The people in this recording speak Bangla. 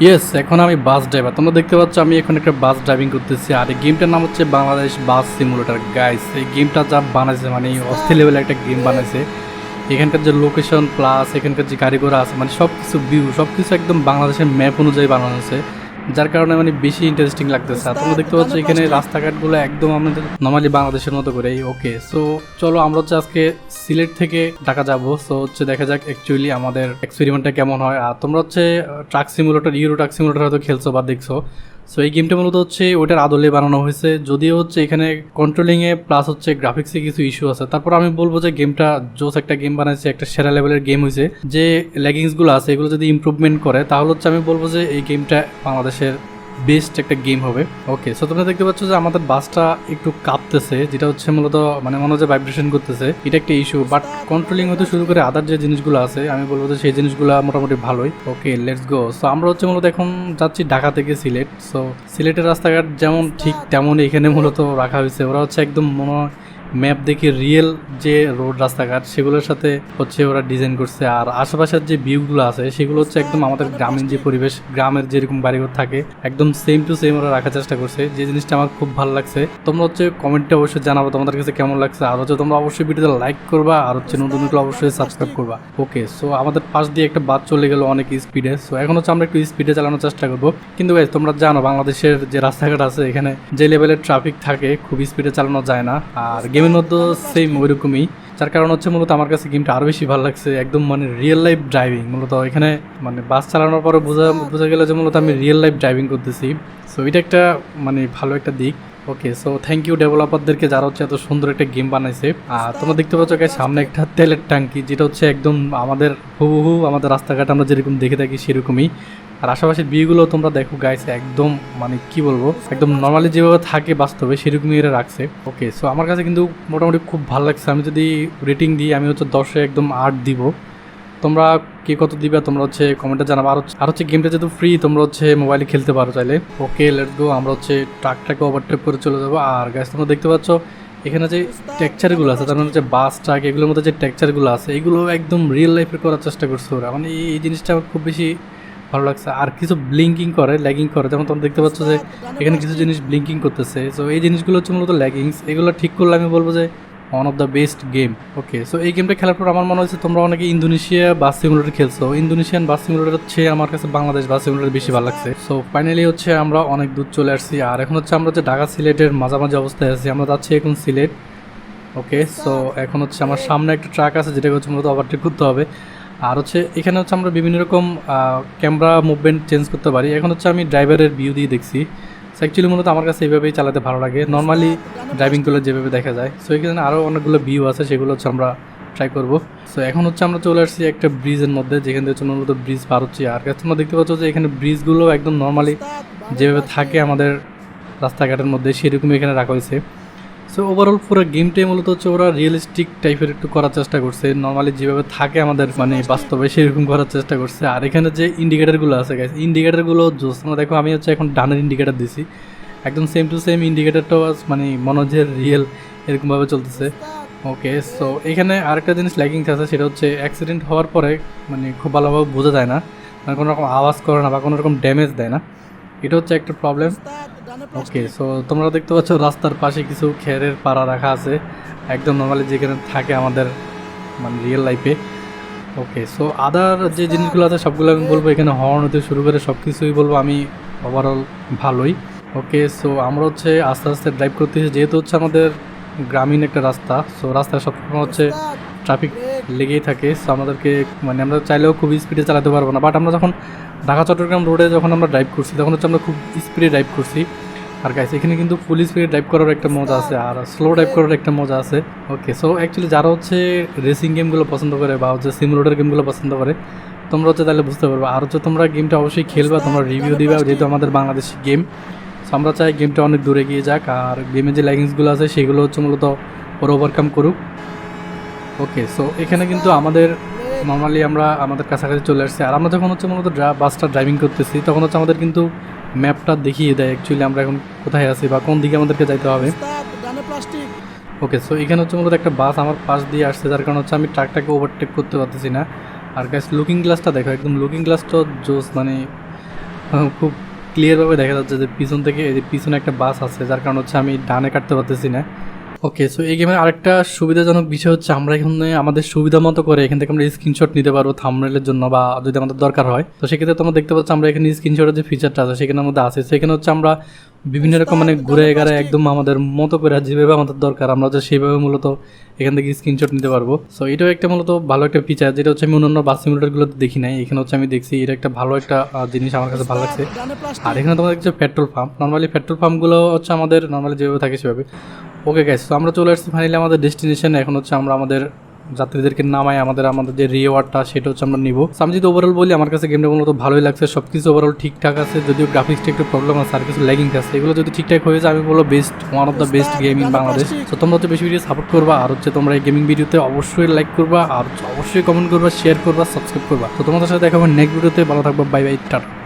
ইয়েস এখন আমি বাস ড্রাইভার তোমরা দেখতে পাচ্ছ আমি এখন একটা বাস ড্রাইভিং করতেছি। আর এই গেমটার নাম হচ্ছে বাংলাদেশ বাস সিমুলেটার গাইস এই গেমটা যা বানাইছে মানে অস্থির লেভেলের একটা গেম বানাইছে। এখানকার যে লোকেশন প্লাস এখানকার যে গাড়ি ঘোড়া আছে মানে সব কিছু ভিউ সব কিছু একদম বাংলাদেশের ম্যাপ অনুযায়ী বানানো হয়েছে যার কারণে মানে বেশি ইন্টারেস্টিং লাগতেছে। আর তোমরা দেখতে পাচ্ছ এখানে রাস্তাঘাটগুলো একদম আমাদের নর্মালি বাংলাদেশের মতো করে। ওকে সো চলো আমরা হচ্ছে আজকে সিলেট থেকে ঢাকা যাব। সো হচ্ছে দেখা যাক অ্যাকচুয়ালি আমাদের এক্সপেরিমেন্টটা কেমন হয়। আর তোমরা হচ্ছে truck simulator euro truck simulator হয়তো খেলছো বা দেখছ। সো এই গেমটা মূলত হচ্ছে ওটার আদলে বানানো হয়েছে। যদিও হচ্ছে এখানে কন্ট্রোলিংয়ে প্লাস হচ্ছে গ্রাফিক্সে কিছু ইস্যু আছে। তারপর আমি বলব যে গেমটা জোস একটা গেম বানাইছে, একটা সেরা লেভেলের গেম হয়েছে যে ল্যাগিংসগুলো আছে, এগুলো যদি ইম্প্রুভমেন্ট করে, তাহলে হচ্ছে আমি বলব যে এই গেমটা বাংলাদেশের বেস্ট একটা গেম হবে। ওকে সো তোমরা দেখতে পাচ্ছ যে আমাদের বাসটা একটু কাঁপতেছে, যেটা হচ্ছে মূলত মানে মনে হচ্ছে ভাইব্রেশন করতেছে। এটা একটা ইস্যু বাট কন্ট্রোলিং হতে শুরু করে আদার যে জিনিসগুলো আছে, আমি বলব যে সেই জিনিসগুলো মোটামুটি ভালোই। ওকে লেটস গো সো আমরা হচ্ছে মূলত এখন যাচ্ছি ঢাকা থেকে সিলেট। সো সিলেটের রাস্তাঘাট যেমন ঠিক তেমন এখানে মূলত রাখা হয়েছে। ওরা হচ্ছে একদম মনে ম্যাপ দেখে রিয়েল যে রোড রাস্তাঘাট সেগুলোর সাথে হচ্ছে ওরা ডিজাইন করছে। আর আশেপাশের যে ভিউগুলো আছে সেগুলো হচ্ছে একদম আমাদের গ্রামীণ যে পরিবেশ গ্রামের যেরকম বাড়িঘর থাকে একদম সেম টু সেম ওরা রাখার চেষ্টা করছে। যে জিনিসটা আমার খুব ভালো লাগছে। তোমরা হচ্ছে কমেন্টে অবশ্যই জানাব তোমাদের কাছে কেমন লাগছে। আর হচ্ছে তোমরা অবশ্যই ভিডিওতে লাইক করবা আর হচ্ছে নতুন নতুন অবশ্যই সাবস্ক্রাইব করবা। ওকে সো আমাদের পাশ দিয়ে একটা বাস চলে গেল অনেক স্পিডে সো এখন হচ্ছে আমরা একটু স্পিডে চালানোর চেষ্টা করব। কিন্তু guys, তোমরা জানো বাংলাদেশের যে রাস্তাঘাট আছে এখানে যে লেভেলের ট্রাফিক থাকে খুব স্পিডে চালানো যায় না। আর গেমের মধ্যে সেম ওইরকমই। যার কারণ হচ্ছে মূলত আমার কাছে গেমটা আরও বেশি ভালো লাগছে একদম মানে রিয়েল লাইফ ড্রাইভিং মূলত এখানে মানে বাস চালানোর পরে বোঝা বোঝা গেল যে মূলত আমি রিয়েল লাইফ ড্রাইভিং করতেছি। সো এটা একটা মানে ভালো একটা দিক। ওকে সো থ্যাংক ইউ ডেভেলপারদেরকে যারা হচ্ছে এত সুন্দর একটা গেম বানাইছে। আর তোমরা দেখতে পাচ্ছ guys, সামনে একটা তেলের ট্যাঙ্কি যেটা হচ্ছে একদম আমাদের হুবহু আমাদের রাস্তাঘাট আমরা যেরকম দেখে থাকি সেরকমই। আর আশেপাশের বিয়েগুলো তোমরা দেখো গাইস একদম মানে কি বলব, একদম নর্মালি যেভাবে থাকে বাস্তবে সেরকমই এরা রাখছে। ওকে সো আমার কাছে কিন্তু মোটামুটি খুব ভালো লাগছে। আমি যদি রেটিং দিই, আমি হচ্ছে দশে একদম আট দিব। তোমরা কে কত দিবে, তোমরা হচ্ছে কমেন্টে জানাব। আর হচ্ছে- আর হচ্ছে গেমটা যেহেতু ফ্রি তোমরা হচ্ছে মোবাইলে খেলতে পারো চাইলে। ওকে লেটস গো আমরা হচ্ছে ট্রাকটাকে ওভারটেক করে চলে যাব। আর গাছ তোমরা দেখতে পাচ্ছ, এখানে যে টেক্সচারগুলো আছে, তার মানে হচ্ছে বাস ট্রাক এগুলোর মধ্যে যে টেক্সচারগুলো আছে, এগুলো একদম রিয়েল লাইফে করার চেষ্টা করছে ওরা। মানে এই এই জিনিসটা আমার খুব বেশি ভালো লাগছে। আর কিছু ব্লিঙ্কিং করে ল্যাগিং করে। যেমন তোমরা দেখতে পাচ্ছ যে, এখানে কিছু জিনিস ব্লিঙ্কিং করতেছে। সো এই জিনিসগুলো হচ্ছে মূলত ল্যাগিংস এগুলো ঠিক করলে আমি বলব যে one of the best game okay so এই গেমটা খেলার পর আমার মনে হচ্ছে তোমরা অনেকে ইন্দোনেশিয়া বাস সিমুলেটর খেলছো। ইন্দোনেশিয়ান বাস সিমুলেটর হচ্ছে আমার কাছে বাংলাদেশ বাস সিমুলেটর বেশি ভালো লাগছে। সো ফাইনালি হচ্ছে আমরা অনেক দূর চলে আসছি। আর এখন হচ্ছে আমরা হচ্ছে ঢাকা সিলেটের মাঝামাঝি অবস্থায় আছি, আমরা যাচ্ছি এখন সিলেট। ওকে সো এখন হচ্ছে আমার সামনে একটা ট্রাক আছে, যেটাকে হচ্ছে মূলত ওভারটেক করতে হবে। আর হচ্ছে এখানে হচ্ছে আমরা বিভিন্ন রকম ক্যামেরা মুভমেন্ট চেঞ্জ করতে পারি। এখন হচ্ছে আমি ড্রাইভারের ভিউ দিয়ে দেখছি। সো অ্যাকচুয়ালি মূলত আমার কাছে এইভাবেই চালাতে ভালো লাগে। নর্মালি ড্রাইভিং করলে যেভাবে দেখা যায়। সো এখানে আরও অনেকগুলো ভিউ আছে, সেগুলো হচ্ছে আমরা ট্রাই করব। সো এখন হচ্ছে আমরা চলে আসছি একটা ব্রিজের মধ্যে, যেখান থেকে মূলত ব্রিজ পার হচ্ছে। আর কাছে তোমরা দেখতে পাচ্ছ যে এখানে ব্রিজগুলো একদম নর্মালি যেভাবে থাকে আমাদের রাস্তাঘাটের মধ্যে, সেরকমই এখানে রাখা হয়েছে। সো ওভারঅল পুরো গেমটাই মূলত হচ্ছে ওরা রিয়েলিস্টিক টাইপের একটু করার চেষ্টা করছে। নর্মালি যেভাবে থাকে আমাদের মানে বাস্তবে সেরকম করার চেষ্টা করছে। আর এখানে যে ইন্ডিকেটারগুলো আছে গাইস ইন্ডিকেটারগুলো জোস তোমরা দেখো, আমি হচ্ছে এখন ডানের ইন্ডিকেটার দিছি। একদম সেম টু সেম ইন্ডিকেটারটাও মানে মনে হচ্ছে রিয়েল এরকমভাবে চলতেছে। ওকে সো এখানে আরেকটা জিনিস ল্যাগিংস আছে, সেটা হচ্ছে অ্যাক্সিডেন্ট হওয়ার পরে মানে খুব ভালোভাবে বোঝা যায় না। মানে কোনো রকম আওয়াজ করে না বা কোনো রকম ড্যামেজ দেয় না। এটা হচ্ছে একটা প্রবলেম ওকে সো তোমরা দেখতে পাচ্ছ রাস্তার পাশে কিছু খেরের পাড়া রাখা আছে। একদম নর্মালি যেখানে থাকে আমাদের মানে রিয়েল লাইফে ওকে সো আদার যে জিনিসগুলো আছে সবগুলো আমি বলব। এখানে হর্ন হতে শুরু করে সব কিছুই বলব। আমি ওভারঅল ভালোই। ওকে সো আমরা হচ্ছে আস্তে আস্তে ড্রাইভ করতেছি। যেহেতু হচ্ছে আমাদের গ্রামীণ একটা রাস্তা সো রাস্তায় সবসময় হচ্ছে ট্রাফিক লেগেই থাকে। সো আমাদেরকে মানে আমরা চাইলেও খুব স্পিডে চালাতে পারব না। বাট আমরা যখন ঢাকা চট্টগ্রাম রোডে যখন আমরা ড্রাইভ করছি তখন হচ্ছে আমরা খুব স্পিডে ড্রাইভ করছি। আর গাইস এখানে কিন্তু ফুল স্পিডে ড্রাইভ করার একটা মজা আছে আর স্লো ড্রাইভ করার একটা মজা আছে। ওকে সো অ্যাকচুয়ালি যারা হচ্ছে রেসিং গেমগুলো পছন্দ করে বা হচ্ছে সিমুলেটার গেমগুলো পছন্দ করে, তোমরা হচ্ছে তাহলে বুঝতে পারবে। আর হচ্ছে তোমরা গেমটা অবশ্যই খেলবা, তোমরা রিভিউ দিবা, যেহেতু আমাদের বাংলাদেশি গেম সো আমরা চাই গেমটা অনেক দূরে গিয়ে যাক আর গেমে যে ল্যাগিংসগুলো আছে, সেগুলো হচ্ছে মূলত ওরা ওভারকাম করুক। ওকে সো এখানে কিন্তু আমাদের নর্মালি আমরা আমাদের কাছাকাছি চলে আসছি। আর আমরা যখন হচ্ছে মূলত বাসটা ড্রাইভিং করতেছি, তখন হচ্ছে আমাদের কিন্তু ম্যাপটা দেখিয়ে দেয় অ্যাকচুয়ালি আমরা এখন কোথায় আছি বা কোন দিকে আমাদেরকে যাইতে হবে। ওকে সো এখানে হচ্ছে মূলত একটা বাস আমার পাশ দিয়ে আসছে যার কারণ হচ্ছে আমি ট্রাকটাকে ওভারটেক করতে পারতেছি না। আর গ্যাস লুকিং গ্লাসটা দেখো একদম লুকিং গ্লাসটা জোস মানে খুব ক্লিয়ারভাবে দেখা যাচ্ছে যে পিছন থেকে এই যে পিছনে একটা বাস আছে যার কারণ হচ্ছে আমি ডানে কাটতে পারতেছি না। ওকে সো এই গেমের আরেকটা সুবিধাজনক বিষয় হচ্ছে আমরা এখানে আমাদের সুবিধা মতো করে এখান থেকে আমরা স্ক্রিনশট নিতে পারব থামরেলের জন্য বা যদি আমাদের দরকার হয়। তো সেক্ষেত্রে তোমরা দেখতে পাচ্ছ আমরা এখানে স্ক্রিনশটের যে ফিচারটা আছে সেখানে আমাদের আছে। সেখানে হচ্ছে আমরা বিভিন্ন রকম মানে ঘুরে এগারে একদম আমাদের মতো করে যেভাবে আমাদের দরকার আমরা হচ্ছে সেইভাবে মূলত এখান থেকে স্ক্রিনশট নিতে পারব। সো এটাও একটা মূলত ভালো একটা ফিচার যেটা হচ্ছে আমি অন্যান্য বাস সিমুলেটারগুলোতে দেখি নাই। এখানে হচ্ছে আমি দেখছি এটা একটা ভালো একটা জিনিস আমার কাছে ভালো লাগছে। আর এখানে তোমাদের দেখছ পেট্রোল পাম্প নর্মালি পেট্রোল পাম্পগুলো হচ্ছে আমাদের নর্মালি যেভাবে থাকে সেভাবে। ওকে গাইস তো আমরা চলে আসছি ফাইনালি আমাদের ডেস্টিনেশন এখন হচ্ছে আমরা আমাদের যাত্রীদেরকে নামাই। আমাদের আমাদের যে রিওয়ার্ডটা সেটা হচ্ছে আমরা নিব। আমি যদি ওভারঅল বলি আমার কাছে গেমটা মূলত ভালোই লাগছে। সব কিছু ওভারঅল ঠিকঠাক আছে। যদিও গ্রাফিক্সটা একটু প্রবলেম আছে আর কিছু ল্যাগিং আছে। এগুলো যদি ঠিকঠাক হয়ে যায় আমি বলব best one of the best game in Bangladesh তো তোমরা হচ্ছে বেশি ভিডিও সাপোর্ট করবা আর হচ্ছে তোমরা এই গেমিং ভিডিওতে অবশ্যই লাইক করবা আর অবশ্যই কমেন্ট করবা শেয়ার করবা সাবস্ক্রাইব করবা। তো তোমাদের সাথে দেখা হবে নেক্সট ভিডিওতে ভালো থাকবা বাই বাই টাটা।